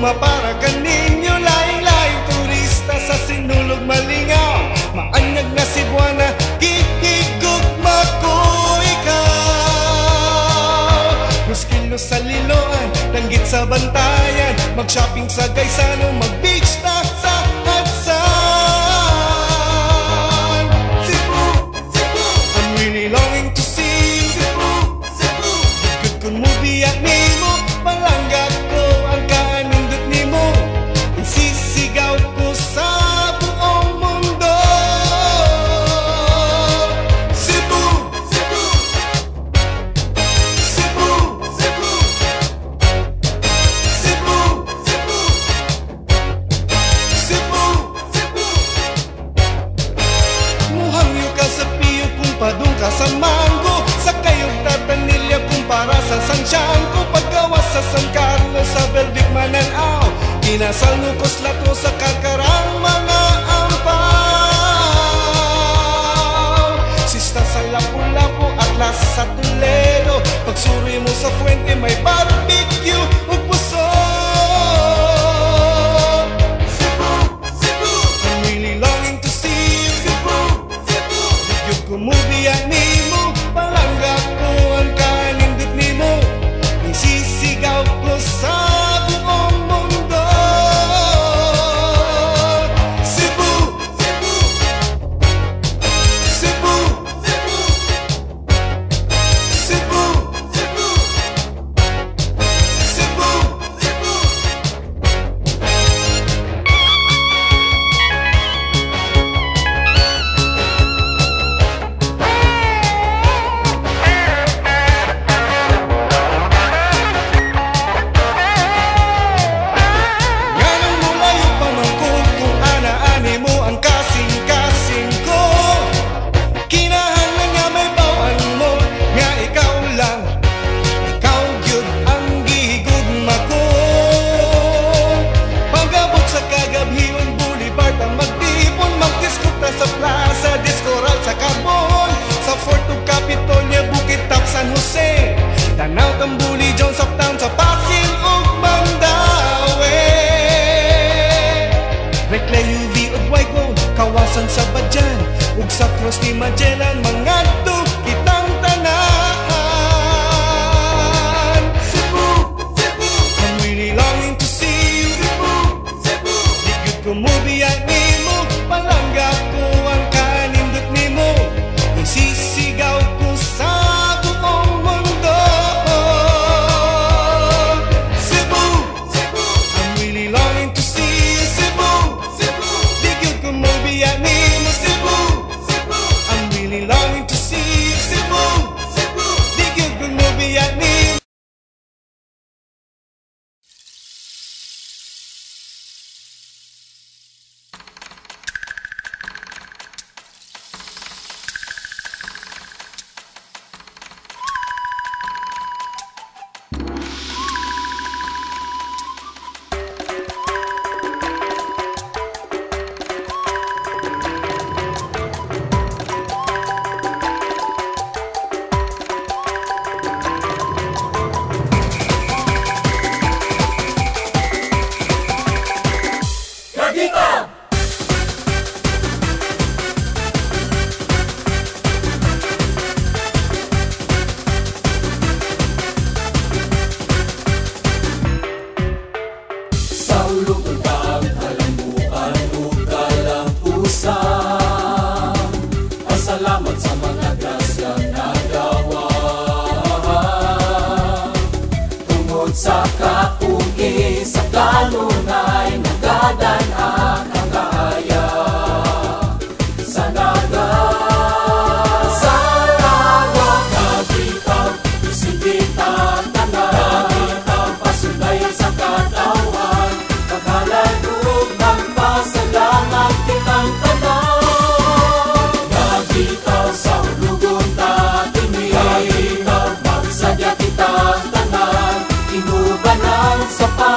Luma para kaninyo Laing-laing turista sa sinulog malingaw. Maanyag na si Buwana Kikigugma ko ikaw Muskilo sa liloan Tanggit sa bantayan. Mag-shopping sa Gaisano Mag-beach San Chanco, paggawas sa San Carlos Sa Belvic, Mananaw Kinasal, nukos, lato sa karkarang mga ampaw Sista sa lapu-lapu at las sa tulero Pagsuri mo sa fuente may barbecue Huwag puso. Cebu, Cebu I'm to see you. Cebu, Cebu If me, sa cross ni Mangadto kitang tanahan Cebu, Cebu I'm really longing to see you. Cebu, Cebu Di ko mo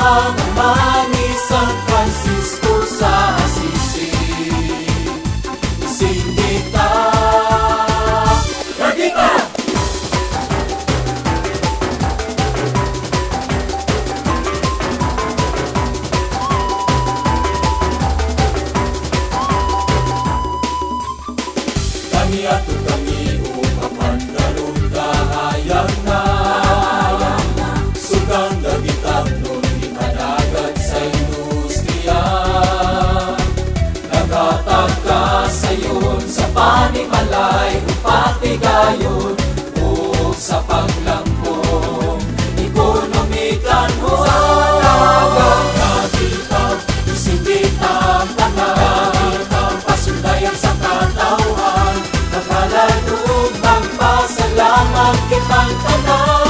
mama, mama. ay pati gayon o sa paglambong ekonomikan ho sa dagang katitaw isinditang tanang pasundayan sa katauhan nakaladoon magpasalamat kitang tanang